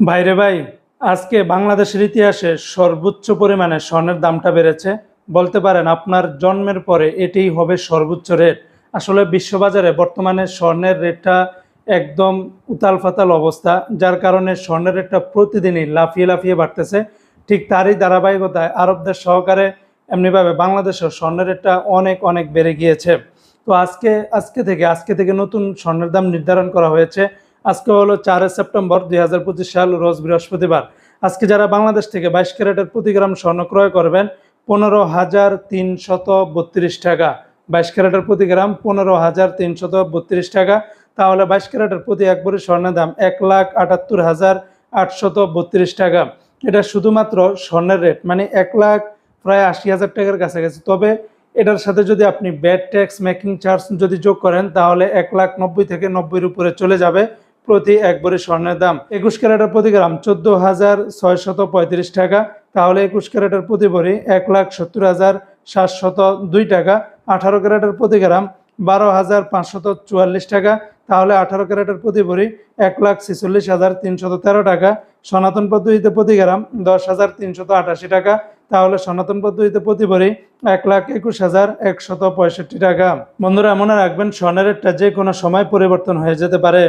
ভাইরে ভাই, আজকে বাংলাদেশের ইতিহাসে সর্বোচ্চ পরিমাণে স্বর্ণের দামটা বেড়েছে। বলতে পারেন আপনার জন্মের পরে এটাই হবে সর্বোচ্চ রেট। আসলে বিশ্ববাজারে বর্তমানে স্বর্ণের রেটটা একদম উতাল ফাতাল অবস্থা, যার কারণে স্বর্ণের রেটটা প্রতিদিনই লাফিয়ে লাফিয়ে বাড়তেছে। ঠিক তারই ধারাবাহিকতায় আরবদের সহকারে এমনিভাবে বাংলাদেশের স্বর্ণের রেটটা অনেক অনেক বেড়ে গিয়েছে। তো আজকে আজকে থেকে আজকে থেকে নতুন স্বর্ণের দাম নির্ধারণ করা হয়েছে। আজকে হলো চার সেপ্টেম্বর দুই হাজার পঁচিশ সাল, রোজ বৃহস্পতিবার। আজকে যারা বাংলাদেশ থেকে বাইশ ক্যারেটের প্রতি গ্রাম স্বর্ণ ক্রয় করবেন, পনেরো হাজার তিনশত বত্রিশ টাকা। বাইশ ক্যারেটের প্রতি গ্রাম পনেরো হাজার তিনশত বত্রিশ টাকা। তাহলে বাইশ ক্যারেটের প্রতি এক ভরি স্বর্ণের দাম এক লাখ আটাত্তর হাজার আটশত বত্রিশ টাকা। এটা শুধুমাত্র স্বর্ণের রেট মানে এক লাখ প্রায় আশি হাজার টাকার কাছাকাছি। তবে এটার সাথে যদি আপনি ব্যাড ট্যাক্স, মেকিং চার্জ যদি যোগ করেন, তাহলে এক লাখ নব্বই থেকে নব্বইয়ের উপরে চলে যাবে। প্রতি এক ভরি স্বর্ণের দাম। একুশ ক্যারেটের প্রতি গ্রাম চোদ্দ হাজার ছয়শত পঁয়ত্রিশ টাকা। তাহলে একুশ ক্যারেটের প্রতি ভরি এক লাখ সত্তর হাজার সাতশত দুই টাকা। আঠারো ক্যারেটের প্রতি গ্রাম বারো হাজার পাঁচশত চুয়াল্লিশ টাকা। তাহলে আঠারো ক্যারেটের প্রতি ভরি এক লাখ ছেচল্লিশ হাজার তিনশত তেরো টাকা। সনাতন পদ্ধতিতে প্রতি গ্রাম দশ হাজার তিনশত আটাশি টাকা। তাহলে সনাতন পদ্ধতিতে প্রতি ভরি এক লাখ একুশ হাজার একশত পঁয়ষট্টি টাকা। বন্ধুরা, মনে রাখবেন, স্বর্ণের রেটটা যে কোনো সময় পরিবর্তন হয়ে যেতে পারে।